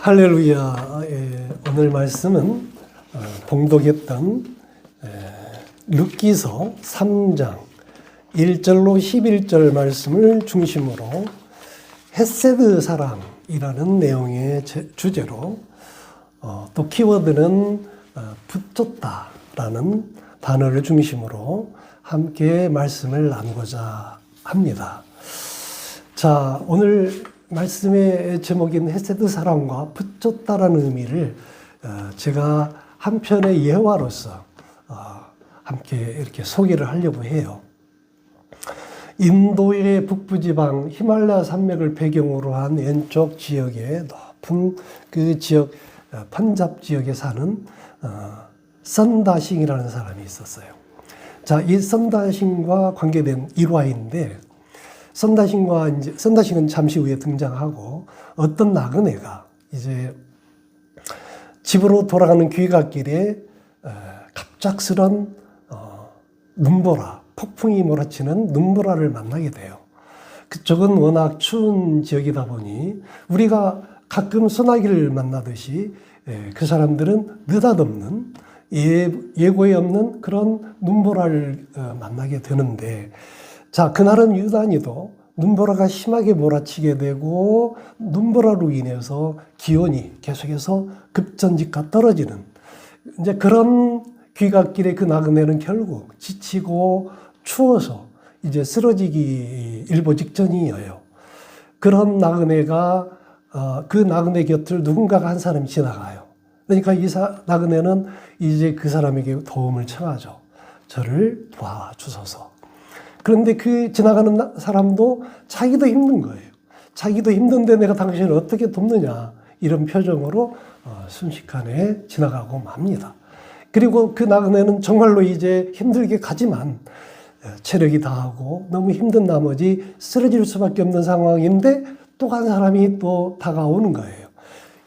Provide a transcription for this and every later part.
할렐루야. 예, 오늘 말씀은 어, 봉독했던 에, 룻기서 3장 1절로 11절 말씀을 중심으로 헤세드 사랑이라는 내용의 제- 주제로 어, 또 키워드는 어, 붙잡다라는 단어를 중심으로 함께 말씀을 나누고자 합니다. 자, 오늘 말씀의 제목인 헤세드 사랑과 붙잡다라는 의미를 어, 제가 한편의 예화로서 어, 함께 이렇게 소개를 하려고 해요. 인도의 북부지방 히말라야 산맥을 배경으로 한 왼쪽 지역의 높은 그 지역 어, 판잡 지역에 사는 어, 선다싱이라는 사람이 있었어요. 자, 이 선다싱과 관계된 일화인데 선다싱과 이제 선다싱은 잠시 후에 등장하고 어떤 나그네가 이제 집으로 돌아가는 귀갓길에 어, 갑작스런 어, 눈보라, 폭풍이 몰아치는 눈보라를 만나게 돼요. 그쪽은 워낙 추운 지역이다 보니 우리가 가끔 소나기를 만나듯이 예, 그 사람들은 느닷없는 예, 예고에 없는 그런 눈보라를 어, 만나게 되는데 자 그날은 유단히도 눈보라가 심하게 몰아치게 되고 눈보라로 인해서 기온이 계속해서 급전직가 떨어지는 이제 그런 귀갓길의 그 나그네는 결국 지치고 추워서 이제 쓰러지기 일보 직전이에요. 그런 나그네가 어, 그 나그네 곁을 누군가가 한 사람이 지나가요. 그러니까 이 사, 나그네는 이제 그 사람에게 도움을 청하죠. 저를 도와주소서. 그런데 그 지나가는 나- 사람도 자기도 힘든 거예요. 자기도 힘든데 내가 당신을 어떻게 돕느냐. 이런 표정으로 어, 순식간에 지나가고 맙니다. 그리고 그 나그네는 정말로 이제 힘들게 가지만 어, 체력이 다하고 너무 힘든 나머지 쓰러질 수밖에 없는 상황인데 또 한 사람이 또 다가오는 거예요.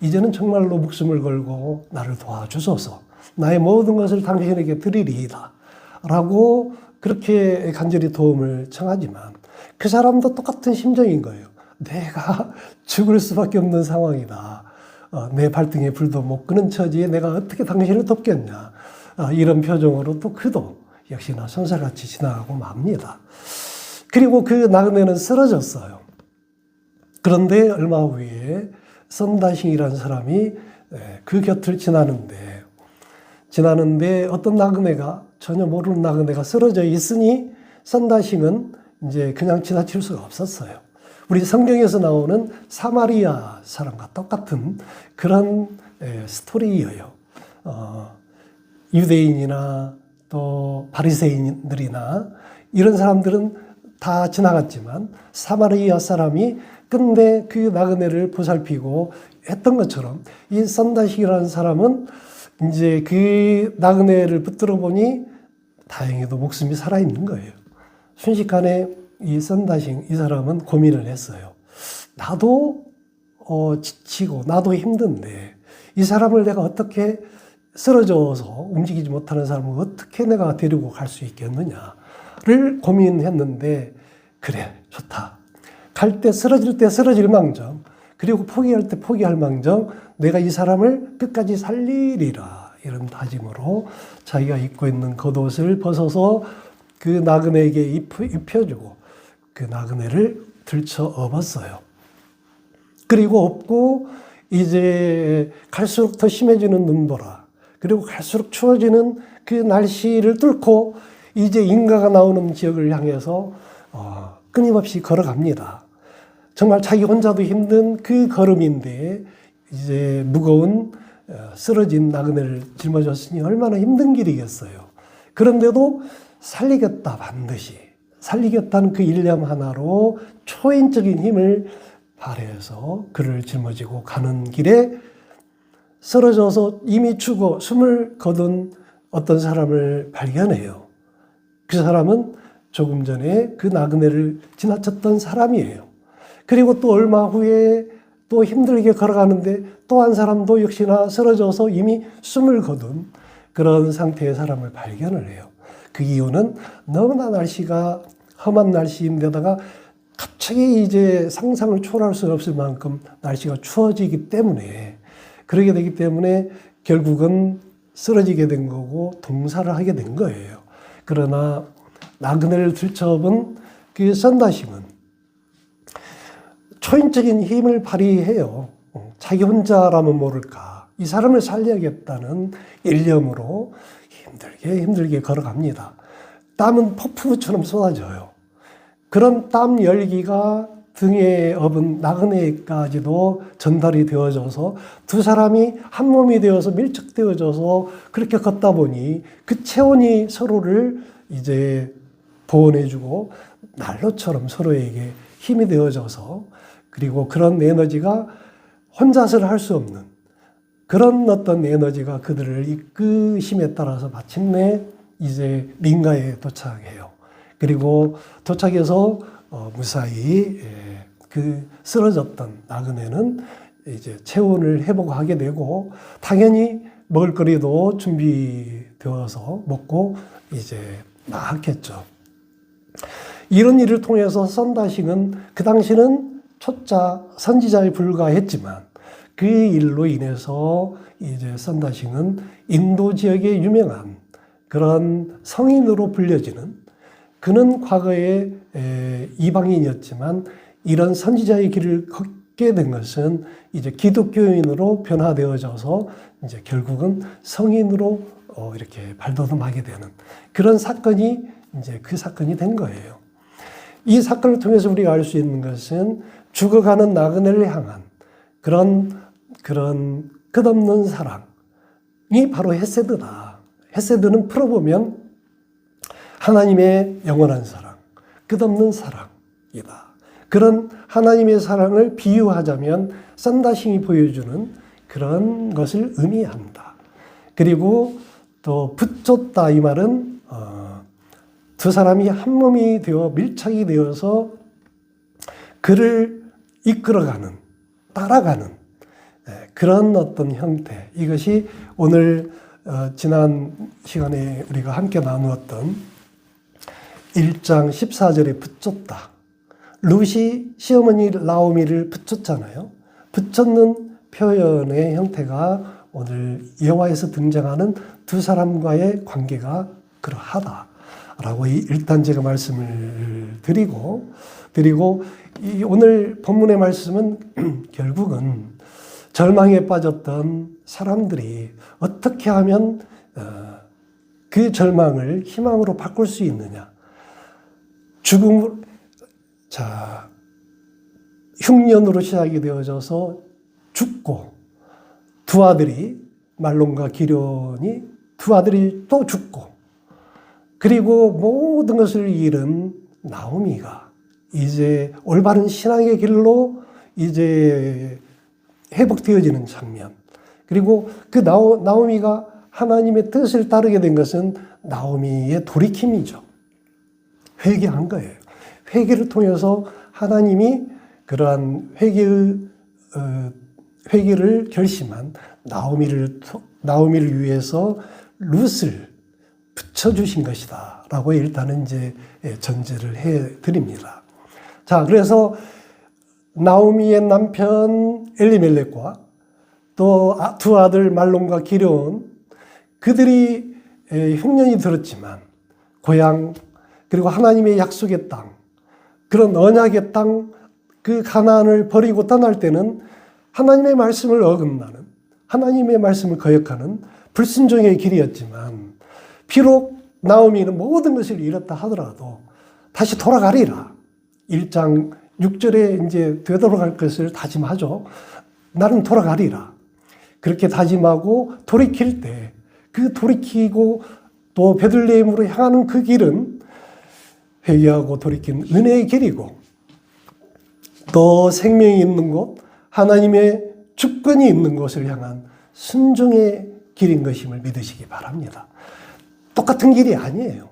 이제는 정말로 목숨을 걸고 나를 도와주소서. 나의 모든 것을 당신에게 드리리이다. 라고 그렇게 간절히 도움을 청하지만 그 사람도 똑같은 심정인 거예요. 내가 죽을 수밖에 없는 상황이다. 어, 내 발등에 불도 못 끄는 처지에 내가 어떻게 당신을 돕겠냐. 어, 이런 표정으로 또 그도 역시나 손살같이 지나가고 맙니다. 그리고 그 나그네는 쓰러졌어요. 그런데 얼마 후에 선다싱이라는 사람이 에, 그 곁을 지나는데 지나는데 어떤 나그네가 전혀 모르는 나그네가 쓰러져 있으니 선다싱은 이제 그냥 지나칠 수가 없었어요. 우리 성경에서 나오는 사마리아 사람과 똑같은 그런 에, 스토리예요. 어, 유대인이나 또 바리새인들이나 이런 사람들은 다 지나갔지만 사마리아 사람이 근데 그 나그네를 보살피고 했던 것처럼 이 선다식이라는 사람은 이제 그 나그네를 붙들어 보니 다행히도 목숨이 살아 있는 거예요. 순식간에 이 선다싱 이 사람은 고민을 했어요. 나도 어, 지치고 나도 힘든데 이 사람을 내가 어떻게 쓰러져서 움직이지 못하는 사람을 어떻게 내가 데리고 갈 수 있겠느냐를 고민했는데 그래 좋다. 갈 때 쓰러질 때 쓰러질 망정 그리고 포기할 때 포기할 망정 내가 이 사람을 끝까지 살리리라 이런 다짐으로 자기가 입고 있는 겉옷을 벗어서 그 나그네에게 입혀, 입혀주고 그 나그네를 들쳐 업었어요. 그리고 없고 이제 갈수록 더 심해지는 눈보라 그리고 갈수록 추워지는 그 날씨를 뚫고 이제 인가가 나오는 지역을 향해서 어, 끊임없이 걸어갑니다. 정말 자기 혼자도 힘든 그 걸음인데 이제 무거운 어, 쓰러진 나그네를 짊어졌으니 얼마나 힘든 길이겠어요. 그런데도 살리겠다 반드시 살리겠다는 그 일념 하나로 초인적인 힘을 발휘해서 그를 짊어지고 가는 길에 쓰러져서 이미 죽어 숨을 거둔 어떤 사람을 발견해요. 그 사람은 조금 전에 그 나그네를 지나쳤던 사람이에요. 그리고 또 얼마 후에 또 힘들게 걸어가는데 또 한 사람도 역시나 쓰러져서 이미 숨을 거둔 그런 상태의 사람을 발견을 해요. 그 이유는 너무나 날씨가 험한 날씨인데다가 갑자기 이제 상상을 초월할 수 없을 만큼 날씨가 추워지기 때문에 그러게 되기 때문에 결국은 쓰러지게 된 거고 동사를 하게 된 거예요. 그러나 나그네를 들쳐본 그 선다심은 초인적인 힘을 발휘해요. 어, 자기 혼자라면 모를까. 이 사람을 살려야겠다는 일념으로 힘들게 힘들게 걸어갑니다. 땀은 폭풍우처럼 쏟아져요. 그런 땀 열기가 등에 업은 나그네까지도 전달이 되어져서 두 사람이 한 몸이 되어서 밀착되어져서 그렇게 걷다 보니 그 체온이 서로를 이제 보온해주고 난로처럼 서로에게 힘이 되어져서 그리고 그런 에너지가 혼자서는 할 수 없는 그런 어떤 에너지가 그들을 이끄심에 따라서 마침내 이제 민가에 도착해요. 그리고 도착해서 어, 무사히 예, 그 쓰러졌던 나그네는 이제 체온을 회복하게 되고 당연히 먹을거리도 준비되어서 먹고 이제 나았겠죠. 이런 일을 통해서 선다식은 그 당시는 초자 선지자에 불과했지만 그 일로 인해서 이제 선다식은 인도 지역에 유명한 그런 성인으로 불려지는 그는 과거에 에, 이방인이었지만 이런 선지자의 길을 걷게 된 것은 이제 기독교인으로 변화되어져서 이제 결국은 성인으로 어, 이렇게 발돋움하게 되는 그런 사건이 이제 그 사건이 된 거예요. 이 사건을 통해서 우리가 알 수 있는 것은 죽어가는 나그네를 향한 그런 그런 끝없는 사랑이 바로 헤세드다. 헤세드는 풀어보면 하나님의 영원한 사랑, 끝없는 사랑이다. 그런 하나님의 사랑을 비유하자면 썬다싱이 보여주는 그런 것을 의미합니다. 그리고 또 붙잡다 이 말은 어, 두 사람이 한 몸이 되어 밀착이 되어서 그를 이끌어가는 따라가는 예, 그런 어떤 형태 이것이 오늘 어, 지난 시간에 우리가 함께 나누었던 1장 14절에 붙였다. 룻이 시어머니 라오미를 붙였잖아요. 붙였는 표현의 형태가 오늘 여호와에서 등장하는 두 사람과의 관계가 그러하다라고 일단 제가 말씀을 드리고 드리고 이 오늘 본문의 말씀은 결국은 절망에 빠졌던 사람들이 어떻게 하면 어, 그 절망을 희망으로 바꿀 수 있느냐. 죽음, 자, 흉년으로 시작이 되어져서 죽고 두 아들이 말론과 기련이 두 아들이 또 죽고 그리고 모든 것을 잃은 나오미가 이제 올바른 신앙의 길로 이제 회복되어지는 장면. 그리고 그 나오, 나오미가 하나님의 뜻을 따르게 된 것은 나오미의 돌이킴이죠. 회개한 거예요. 회개를 통해서 하나님이 그러한 회개의 어, 회개를 결심한 나오미를 나오미를 위해서 룻을 붙여주신 것이다라고 일단은 이제 전제를 해 드립니다. 자, 그래서 나오미의 남편 엘리멜렉과 또 두 아들 말론과 기려온 그들이 흉년이 들었지만 고향 그리고 하나님의 약속의 땅 그런 언약의 땅 그 가나안을 버리고 떠날 때는 하나님의 말씀을 어긋나는 하나님의 말씀을 거역하는 불순종의 길이었지만 비록 나오미는 모든 것을 잃었다 하더라도 다시 돌아가리라. 1장 6절에 이제 되돌아갈 것을 다짐하죠. 나는 돌아가리라. 그렇게 다짐하고 돌이킬 때 그 돌이키고 또 베들레헴으로 향하는 그 길은 회개하고 돌이킨 은혜의 길이고 또 생명이 있는 곳, 하나님의 주권이 있는 곳을 향한 순종의 길인 것임을 믿으시기 바랍니다. 똑같은 길이 아니에요.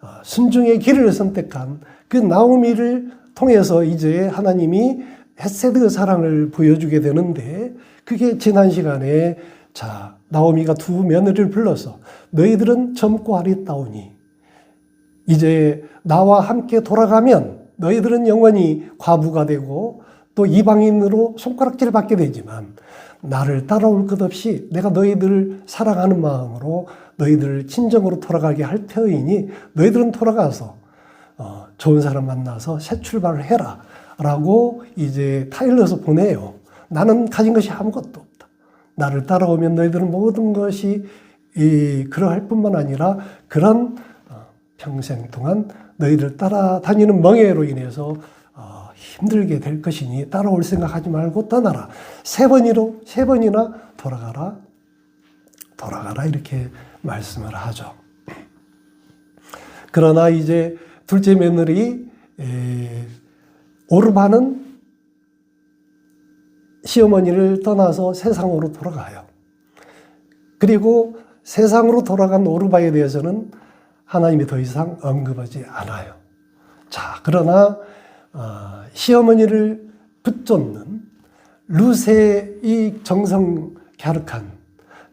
아, 순종의 길을 선택한 그 나오미를 통해서 이제 하나님이 헤세드 사랑을 보여주게 되는데 그게 지난 시간에 자 나오미가 두 며느리를 불러서 너희들은 젊고 아리따우니 이제 나와 함께 돌아가면 너희들은 영원히 과부가 되고 또 이방인으로 손가락질을 받게 되지만 나를 따라올 것 없이 내가 너희들을 사랑하는 마음으로 너희들을 친정으로 돌아가게 할 터이니 너희들은 돌아가서 어, 좋은 사람 만나서 새 출발을 해라. 라고 이제 타일러서 보내요. 나는 가진 것이 아무것도 없다. 나를 따라오면 너희들은 모든 것이 이, 그러할 뿐만 아니라 그런 어, 평생 동안 너희들 따라다니는 멍해로 인해서 어, 힘들게 될 것이니 따라올 생각하지 말고 떠나라. 세 번이로 세 번이나 돌아가라. 돌아가라 이렇게 말씀을 하죠. 그러나 이제 둘째 며느리 에, 오르바는 시어머니를 떠나서 세상으로 돌아가요. 그리고 세상으로 돌아간 오르바에 대해서는 하나님이 더 이상 언급하지 않아요. 자, 그러나 어, 시어머니를 붙잡는 루세의 이 정성 갸륵한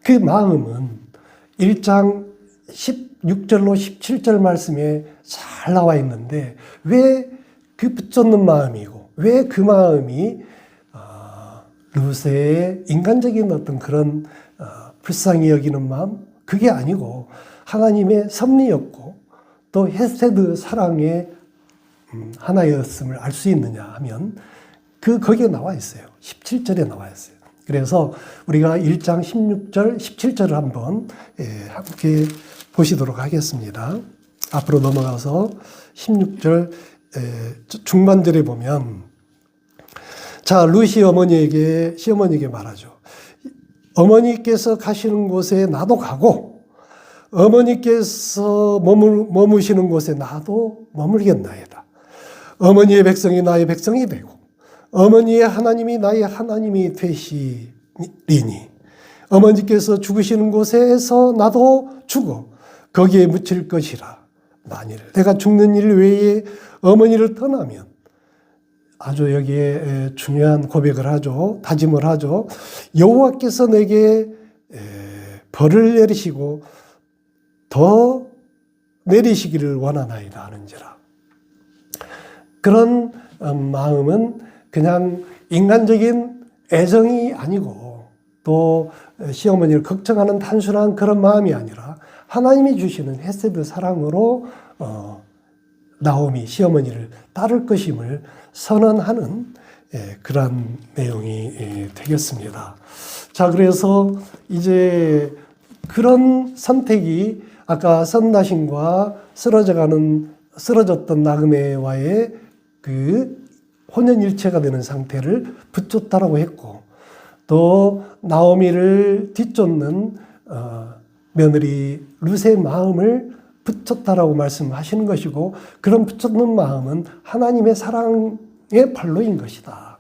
그 마음은 1장 16절로 17절 말씀에 잘 나와 있는데 왜 그 붙잡는 마음이고 왜 그 마음이 어, 루세의 인간적인 어떤 그런 어, 불쌍히 여기는 마음 그게 아니고 하나님의 섭리였고 또 헤세드 사랑의 음, 하나였음을 알 수 있느냐 하면 그 거기에 나와 있어요. 17절에 나와 있어요. 그래서 우리가 1장 16절, 17절을 한번 예, 함께 보시도록 하겠습니다. 앞으로 넘어가서 16절 에, 중반절에 보면 자 루시 어머니에게 시어머니에게 말하죠. 어머니께서 가시는 곳에 나도 가고 어머니께서 머물, 머무시는 곳에 나도 머물겠나이다. 어머니의 백성이 나의 백성이 되고 어머니의 하나님이 나의 하나님이 되시리니 어머니께서 죽으시는 곳에서 나도 죽어 거기에 묻힐 것이라. 만일 내가 죽는 일 외에 어머니를 떠나면 아주 여기에 중요한 고백을 하죠. 다짐을 하죠. 여호와께서 내게 벌을 내리시고 더 내리시기를 원하나이다 하는지라. 그런 어, 마음은 그냥 인간적인 애정이 아니고 또 시어머니를 걱정하는 단순한 그런 마음이 아니라 하나님이 주시는 헤세드 사랑으로 어, 나오미 시어머니를 따를 것임을 선언하는 예, 그러한 내용이 예, 되겠습니다. 자, 그래서 이제 그런 선택이 아까 선나신과 쓰러져가는 쓰러졌던 나그네와의 그 혼연일체가 되는 상태를 붙였다라고 했고 또 나오미를 뒤쫓는 어, 며느리 루세의 마음을 붙였다라고 말씀하시는 것이고 그런 붙였는 마음은 하나님의 사랑의 발로인 것이다.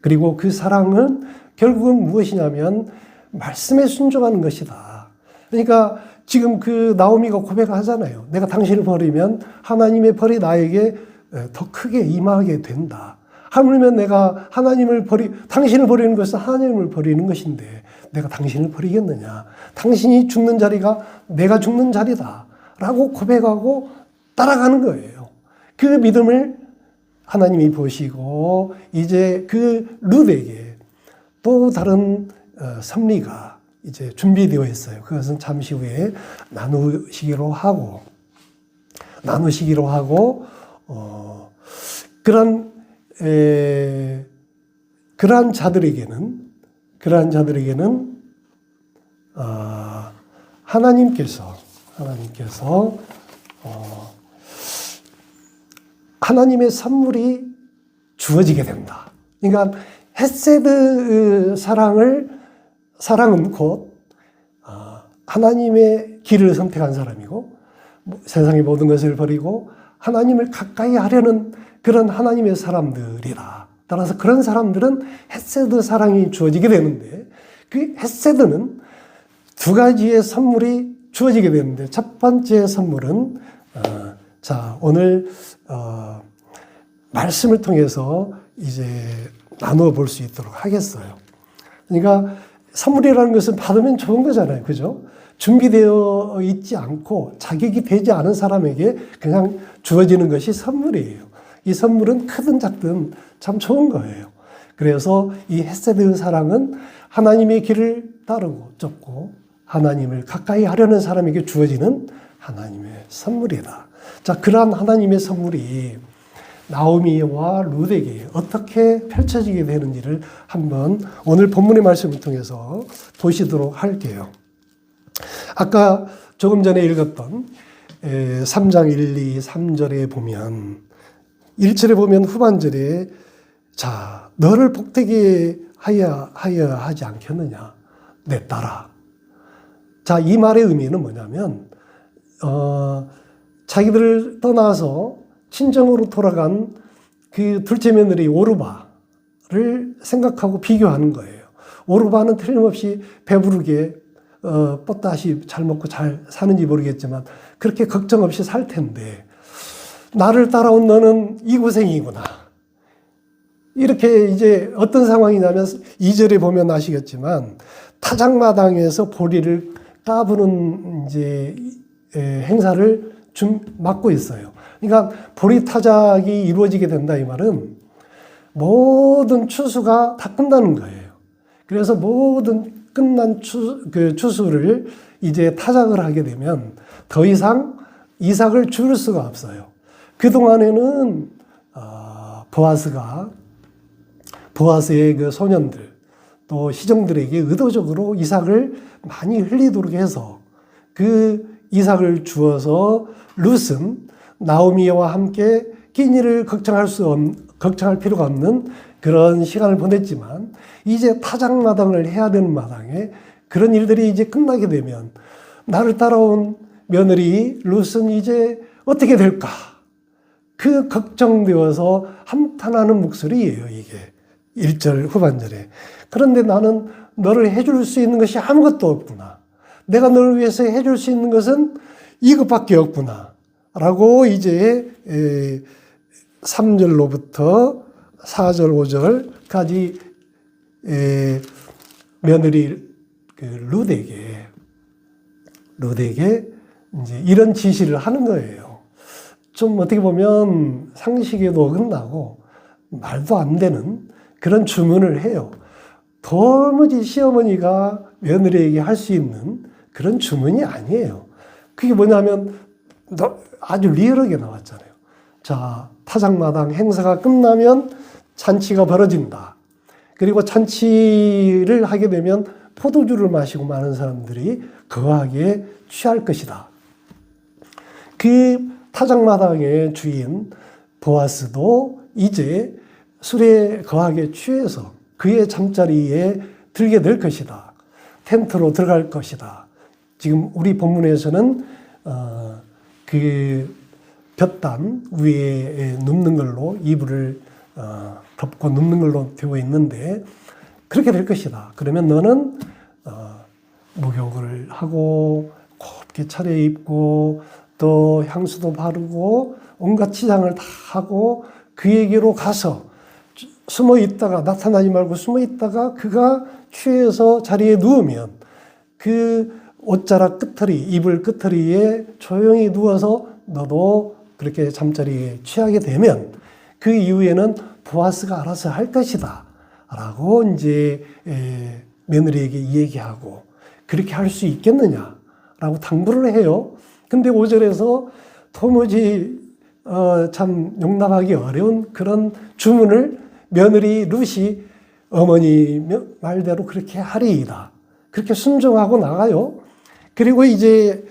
그리고 그 사랑은 결국은 무엇이냐면 말씀에 순종하는 것이다. 그러니까 지금 그 나오미가 고백하잖아요. 내가 당신을 버리면 하나님의 벌이 나에게 더 크게 임하게 된다. 하물며 내가 하나님을 버리, 당신을 버리는 것은 하나님을 버리는 것인데 내가 당신을 버리겠느냐. 당신이 죽는 자리가 내가 죽는 자리다. 라고 고백하고 따라가는 거예요. 그 믿음을 하나님이 보시고 이제 그 룻에게 또 다른 어, 섭리가 이제 준비되어 있어요. 그것은 잠시 후에 나누시기로 하고 나누시기로 하고 어, 그런 에, 그러한 자들에게는 그러한 자들에게는 어, 하나님께서 하나님께서 어, 하나님의 선물이 주어지게 된다. 그러니까 헤세드 사랑을 사랑은 곧 어, 하나님의 길을 선택한 사람이고 뭐, 세상의 모든 것을 버리고 하나님을 가까이 하려는 그런 하나님의 사람들이다. 따라서 그런 사람들은 헤세드 사랑이 주어지게 되는데 그 헤세드는 두 가지의 선물이 주어지게 되는데 첫 번째 선물은 어, 자 오늘 어, 말씀을 통해서 이제 나누어 볼 수 있도록 하겠어요. 그러니까 선물이라는 것은 받으면 좋은 거잖아요, 그죠? 준비되어 있지 않고 자격이 되지 않은 사람에게 그냥 주어지는 것이 선물이에요. 이 선물은 크든 작든 참 좋은 거예요. 그래서 이 헤세드 사랑은 하나님의 길을 따르고 쫓고 하나님을 가까이 하려는 사람에게 주어지는 하나님의 선물이다. 자, 그러한 하나님의 선물이 나오미와 루데에게 어떻게 펼쳐지게 되는지를 한번 오늘 본문의 말씀을 통해서 보시도록 할게요. 아까 조금 전에 읽었던 3장 1, 2, 3절에 보면 1절에 보면 후반절에 자 너를 복되게 하여 하여 하지 않겠느냐 내 딸아 자 이 말의 의미는 뭐냐면 어, 자기들을 떠나서 친정으로 돌아간 그 둘째 며느리 오르바를 생각하고 비교하는 거예요. 오르바는 틀림없이 배부르게 어, 뻗다시 잘 먹고 잘 사는지 모르겠지만 그렇게 걱정 없이 살 텐데 나를 따라온 너는 이 고생이구나. 이렇게 이제 어떤 상황이냐면 2절에 보면 아시겠지만 타작마당에서 보리를 까부는 이제 에, 행사를 좀 맡고 있어요. 그러니까 보리 타작이 이루어지게 된다 이 말은 모든 추수가 다 끝나는 거예요. 그래서 모든 끝난 추, 그 추수를 이제 타작을 하게 되면 더 이상 이삭을 줄 수가 없어요. 그동안에는 어, 보아스가 보아스의 그 소년들 또 시종들에게 의도적으로 이삭을 많이 흘리도록 해서 그 이삭을 주어서 룻은 나오미와 함께 끼니를 걱정할 수 없, 걱정할 필요가 없는 그런 시간을 보냈지만 이제 타작마당을 해야 되는 마당에 그런 일들이 이제 끝나게 되면 나를 따라온 며느리 룻은 이제 어떻게 될까? 그 걱정되어서 한탄하는 목소리예요, 이게. 1절 후반절에. 그런데 나는 너를 해줄 수 있는 것이 아무것도 없구나. 내가 너를 위해서 해줄 수 있는 것은 이것밖에 없구나. 라고 이제 3절로부터 4절, 5절까지 며느리 그 루덱에 루덱에 이제 이런 지시를 하는 거예요. 좀 어떻게 보면 상식에도 어긋나고 말도 안 되는 그런 주문을 해요. 도무지 시어머니가 며느리에게 할 수 있는 그런 주문이 아니에요. 그게 뭐냐면 아주 리얼하게 나왔잖아요. 자, 타작마당 행사가 끝나면 잔치가 벌어진다. 그리고 잔치를 하게 되면 포도주를 마시고 많은 사람들이 거하게 취할 것이다. 그 타작마당의 주인 보아스도 이제 술에 거하게 취해서 그의 잠자리에 들게 될 것이다. 텐트로 들어갈 것이다. 지금 우리 본문에서는 어, 그 볕단 위에 눕는 걸로 이불을 어, 덮고 눕는 걸로 되어 있는데 그렇게 될 것이다. 그러면 너는 어, 목욕을 하고 곱게 차려입고 또 향수도 바르고 온갖 치장을 다 하고 그에게로 가서 숨어 있다가 나타나지 말고 숨어 있다가 그가 취해서 자리에 누우면 그 옷자락 끝털이 이불 끝털이에 조용히 누워서 너도 그렇게 잠자리에 취하게 되면 그 이후에는 보아스가 알아서 할 것이다. 라고 이제 며느리에게 얘기하고 그렇게 할 수 있겠느냐? 라고 당부를 해요. 근데 5절에서 도무지 어, 참 용납하기 어려운 그런 주문을 며느리 룻이 어머니 말대로 그렇게 하리이다. 그렇게 순종하고 나가요. 그리고 이제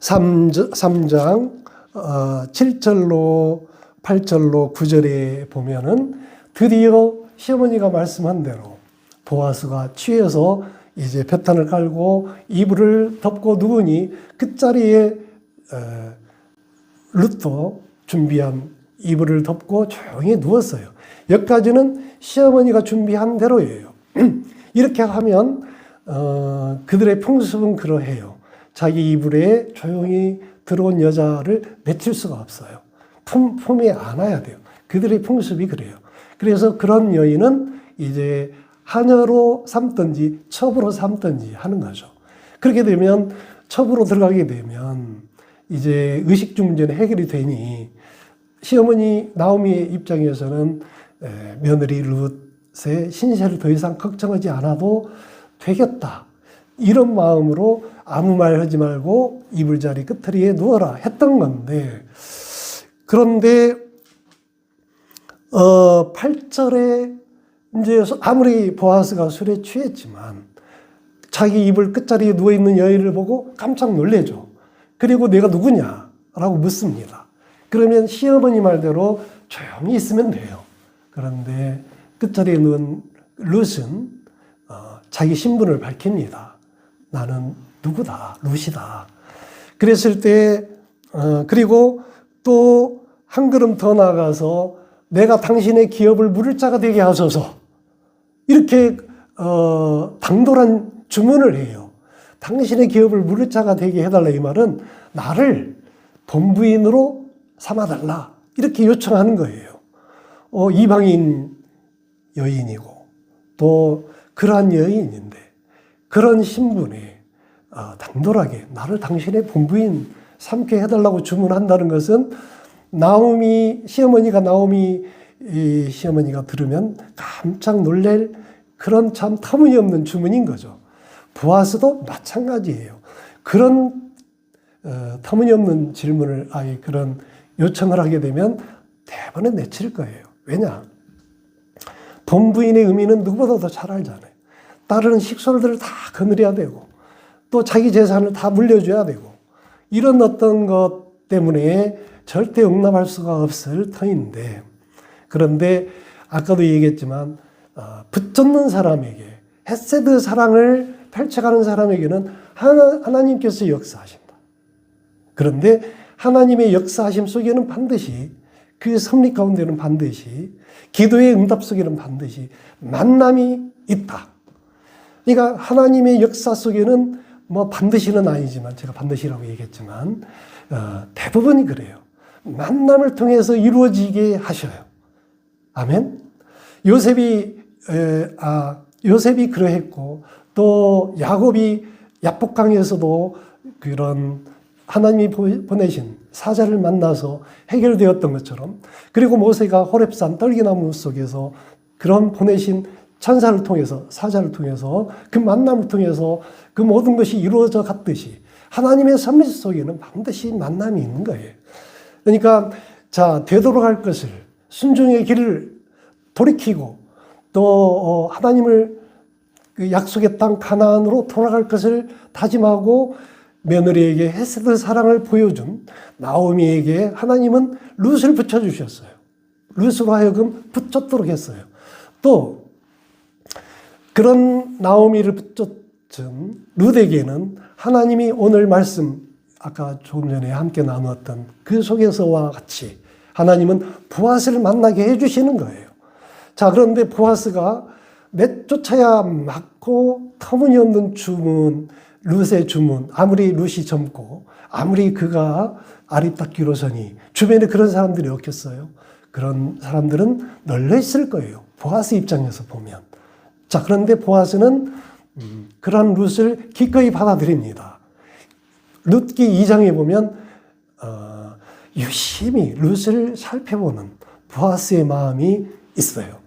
3장, 3장 7절로 8절로 9절에 보면은 드디어 시어머니가 말씀한 대로 보아스가 취해서 이제 볕탄을 깔고 이불을 덮고 누우니 그 자리에 룻도 준비한 이불을 덮고 조용히 누웠어요. 여기까지는 시어머니가 준비한 대로예요. 이렇게 하면 어, 그들의 풍습은 그러해요. 자기 이불에 조용히 들어온 여자를 내칠 수가 없어요. 품, 품에 안아야 돼요. 그들의 풍습이 그래요. 그래서 그런 여인은 이제 하녀로 삼든지 첩으로 삼든지 하는 거죠. 그렇게 되면 첩으로 들어가게 되면 이제 의식 중문제는 해결이 되니 시어머니 나오미의 입장에서는 에, 며느리 룻의 신세를 더 이상 걱정하지 않아도 되겠다. 이런 마음으로 아무 말 하지 말고 이불 자리 끝자리에 누워라 했던 건데 그런데 어 8절에 이제 아무리 보아스가 술에 취했지만 자기 이불 끝자리에 누워 있는 여인을 보고 깜짝 놀래죠. 그리고 내가 누구냐 라고 묻습니다. 그러면 시어머니 말대로 조용히 있으면 돼요. 그런데 끝자리에 누운 룻은 어, 자기 신분을 밝힙니다. 나는 누구다, 룻이다. 그랬을 때 어, 그리고 또 한 걸음 더 나가서 내가 당신의 기업을 물을 자가 되게 하소서. 이렇게 어, 당돌한 주문을 해요. 당신의 기업을 자가 되게 해달라 이 말은 나를 본부인으로 삼아달라 이렇게 요청하는 거예요. 어, 이방인 여인이고 또 그러한 여인인데 그런 신분에 어, 당돌하게 나를 당신의 본부인 삼게 해달라고 주문한다는 것은 나오미 시어머니가 나오미 이 시어머니가 들으면 깜짝 놀랄 그런 참 터무니없는 주문인 거죠. 부하스도 마찬가지예요. 그런 어, 터무니없는 질문을 아예 그런 요청을 하게 되면 대번에 내칠 거예요. 왜냐? 본부인의 의미는 누구보다 더 잘 알잖아요. 따르는 식솔들을 다 거느려야 되고 또 자기 재산을 다 물려줘야 되고 이런 어떤 것 때문에 절대 용납할 수가 없을 터인데 그런데 아까도 얘기했지만 어, 붙잡는 사람에게 헤세드 사랑을 펼쳐가는 사람에게는 하나, 하나님께서 역사하신다. 그런데 하나님의 역사하심 속에는 반드시 그 섭리 가운데는 반드시 기도의 응답 속에는 반드시 만남이 있다. 그러니까 하나님의 역사 속에는 뭐 반드시는 아니지만 제가 반드시라고 얘기했지만 어, 대부분이 그래요. 만남을 통해서 이루어지게 하셔요. 아멘. 요셉이 에, 아 요셉이 그러했고 또 야곱이 야복강에서도 그런 하나님이 보내신 사자를 만나서 해결되었던 것처럼 그리고 모세가 호렙산 떨기나무 속에서 그런 보내신 천사를 통해서 사자를 통해서 그 만남을 통해서 그 모든 것이 이루어져 갔듯이 하나님의 섭리 속에는 반드시 만남이 있는 거예요. 그러니까 자 되도록 할 것을 순종의 길을 돌이키고 또 어, 하나님을 그 약속의 땅 가나안으로 돌아갈 것을 다짐하고 며느리에게 헤세드 사랑을 보여준 나오미에게 하나님은 룻을 붙여주셨어요. 룻으로 하여금 붙였도록 했어요. 또 그런 나오미를 붙였던 룻에게는 하나님이 오늘 말씀 아까 조금 전에 함께 나누었던 그 속에서와 같이 하나님은 부하스를 만나게 해주시는 거예요. 자, 그런데 부하스가 내쫓아야 맞고 터무니없는 주문, 룻의 주문, 아무리 룻이 젊고, 아무리 그가 아리따기로서니, 주변에 그런 사람들이 없겠어요? 그런 사람들은 널려 있을 거예요. 보아스 입장에서 보면. 자, 그런데 보아스는 음, 그런 룻을 기꺼이 받아들입니다. 룻기 2장에 보면, 어, 유심히 룻을 살펴보는 보아스의 마음이 있어요.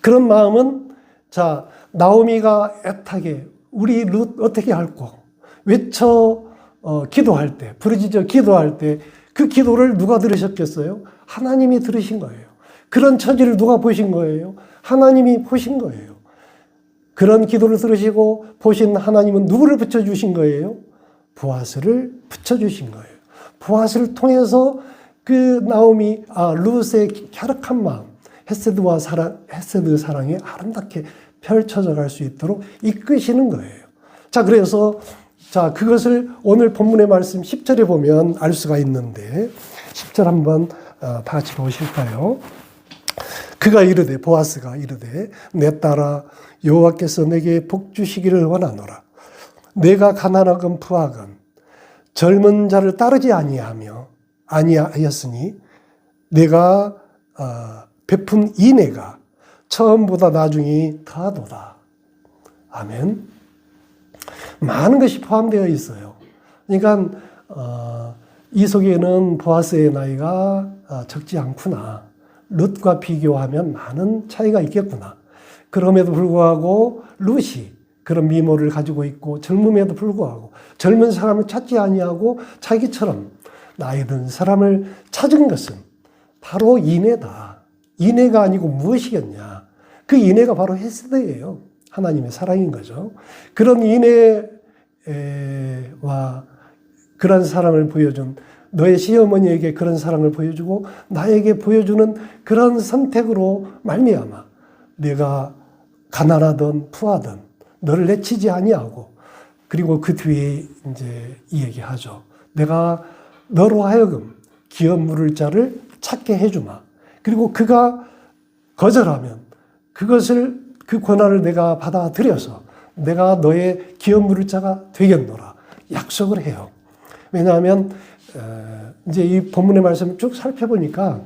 그런 마음은 자 나오미가 애타게 우리 룻 어떻게 할고 외쳐 어, 기도할 때 부르짖어 기도할 때 그 기도를 누가 들으셨겠어요? 하나님이 들으신 거예요. 그런 처지를 누가 보신 거예요? 하나님이 보신 거예요. 그런 기도를 들으시고 보신 하나님은 누구를 붙여주신 거예요? 부하스를 붙여주신 거예요. 부하스를 통해서 그 나오미, 아, 룻의 갸륵한 마음, 헤세드와 사랑, 헤세드 사랑이 아름답게 펼쳐져 갈 수 있도록 이끄시는 거예요. 자, 그래서 자, 그것을 오늘 본문의 말씀 10절에 보면 알 수가 있는데 10절 한번 어, 다 같이 보실까요? 그가 이르되 보아스가 이르되 내 딸아 여호와께서 내게 복 주시기를 원하노라. 내가 가난하건 부하건 젊은 자를 따르지 아니하며 아니하였으니 내가 어, 베푼 인애가 처음보다 나중이 더하도다. 아멘. 많은 것이 포함되어 있어요. 그러니까 어, 이 속에는 보아스의 나이가 어, 적지 않구나. 룻과 비교하면 많은 차이가 있겠구나. 그럼에도 불구하고 룻이 그런 미모를 가지고 있고 젊음에도 불구하고 젊은 사람을 찾지 아니하고 자기처럼 나이 든 사람을 찾은 것은 바로 인애다. 인애가 아니고 무엇이겠냐? 그 인애가 바로 헤세드예요. 하나님의 사랑인 거죠. 그런 인애와 그런 사랑을 보여준 너의 시어머니에게 그런 사랑을 보여주고 나에게 보여주는 그런 선택으로 말미암아 내가 가난하든 부하든 너를 내치지 아니하고 그리고 그 뒤에 이제 이 얘기하죠. 내가 너로 하여금 기업 물을 자를 찾게 해주마. 그리고 그가 거절하면 그것을 그 권한을 내가 받아들여서 내가 너의 기업 물을 자가 되겠노라. 약속을 해요. 왜냐하면 어, 이제 이 본문의 말씀을 쭉 살펴보니까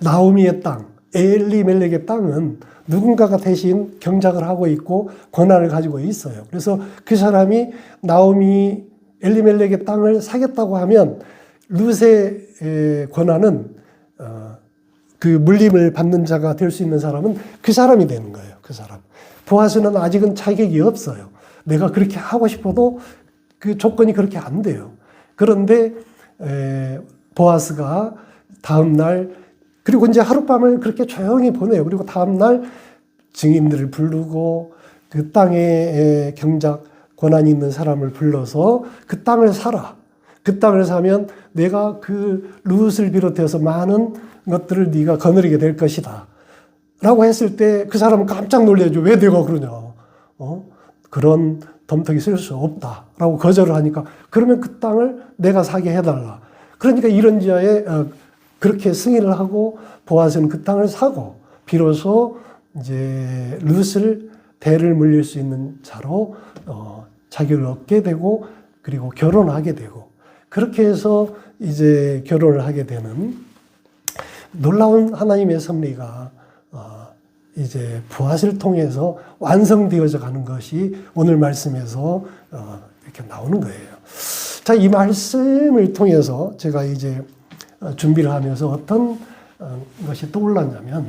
나오미의 땅, 엘리 멜렉의 땅은 누군가가 대신 경작을 하고 있고 권한을 가지고 있어요. 그래서 그 사람이 나오미 엘리멜렉의 땅을 사겠다고 하면 룻의 권한은 어, 그 물림을 받는 자가 될 수 있는 사람은 그 사람이 되는 거예요. 그 사람. 보아스는 아직은 자격이 없어요. 내가 그렇게 하고 싶어도 그 조건이 그렇게 안 돼요. 그런데 에, 보아스가 다음 날 그리고 이제 하룻밤을 그렇게 조용히 보내요. 그리고 다음 날 증인들을 부르고 그 땅에 경작 권한이 있는 사람을 불러서 그 땅을 사라. 그 땅을 사면 내가 그 룻을 비롯해서 많은 것들을 네가 거느리게 될 것이다. 라고 했을 때 그 사람은 깜짝 놀래죠. 왜 내가 그러냐. 어? 그런 덤터기 쓸 수 없다. 라고 거절을 하니까 그러면 그 땅을 내가 사게 해달라. 그러니까 이런 지하에 어, 그렇게 승인을 하고 보아스는 그 땅을 사고 비로소 이제 룻을 대를 물릴 수 있는 자로 어, 자격을 얻게 되고 그리고 결혼하게 되고 그렇게 해서 이제 결혼을 하게 되는 놀라운 하나님의 섭리가 어, 이제 부하를 통해서 완성되어져 가는 것이 오늘 말씀에서 어, 이렇게 나오는 거예요. 자, 이 말씀을 통해서 제가 이제 어, 준비를 하면서 어떤 어, 것이 떠올랐냐면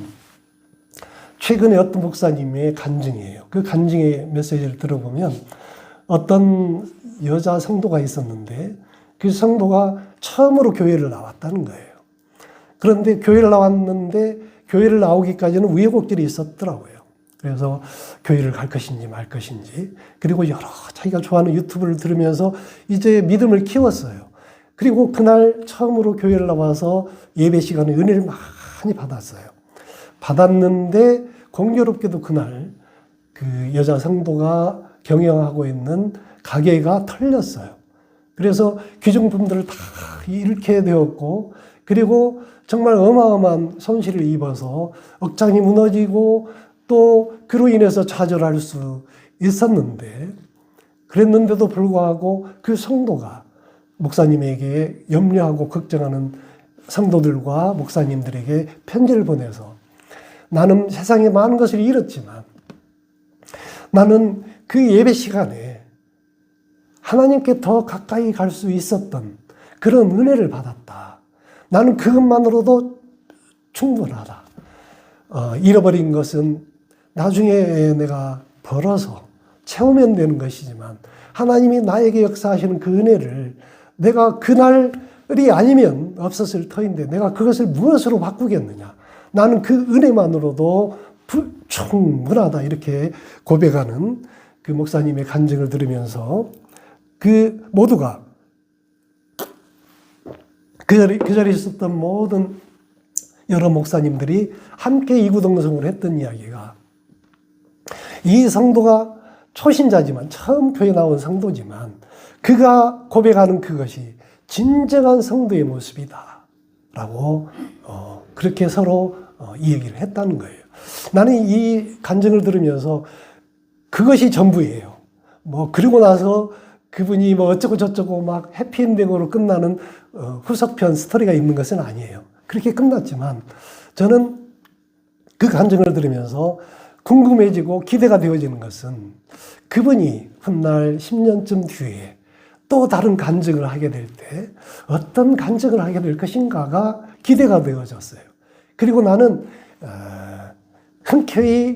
최근에 어떤 목사님의 간증이에요. 그 간증의 메시지를 들어보면 어떤 여자 성도가 있었는데 그 성도가 처음으로 교회를 나왔다는 거예요. 그런데 교회를 나왔는데 교회를 나오기까지는 우여곡절이 있었더라고요. 그래서 교회를 갈 것인지 말 것인지 그리고 여러 자기가 좋아하는 유튜브를 들으면서 이제 믿음을 키웠어요. 그리고 그날 처음으로 교회를 나와서 예배 시간에 은혜를 많이 받았어요. 받았는데 공교롭게도 그날 그 여자 성도가 경영하고 있는 가게가 털렸어요. 그래서 귀중품들을 다 잃게 되었고, 그리고 정말 어마어마한 손실을 입어서 억장이 무너지고 또 그로 인해서 좌절할 수 있었는데, 그랬는데도 불구하고 그 성도가 목사님에게 염려하고 걱정하는 성도들과 목사님들에게 편지를 보내서 나는 세상에 많은 것을 잃었지만 나는 그 예배 시간에 하나님께 더 가까이 갈 수 있었던 그런 은혜를 받았다. 나는 그것만으로도 충분하다. 어, 잃어버린 것은 나중에 내가 벌어서 채우면 되는 것이지만 하나님이 나에게 역사하시는 그 은혜를 내가 그날이 아니면 없었을 터인데 내가 그것을 무엇으로 바꾸겠느냐. 나는 그 은혜만으로도 충분하다. 이렇게 고백하는 그 목사님의 간증을 들으면서 그 모두가 그 자리, 그 자리에 있었던 모든 여러 목사님들이 함께 이구동성을 했던 이야기가 이 성도가 초신자지만 처음 교회 나온 성도지만 그가 고백하는 그것이 진정한 성도의 모습이다. 라고 어, 그렇게 서로 어, 이 얘기를 했다는 거예요. 나는 이 간증을 들으면서 그것이 전부예요. 뭐 그리고 나서 그분이 뭐 어쩌고 저쩌고 막 해피엔딩으로 끝나는 어, 후속편 스토리가 있는 것은 아니에요. 그렇게 끝났지만 저는 그 간증을 들으면서 궁금해지고 기대가 되어지는 것은 그분이 훗날 10년쯤 뒤에 또 다른 간증을 하게 될 때 어떤 간증을 하게 될 것인가가 기대가 되어졌어요. 그리고 나는 어, 흔쾌히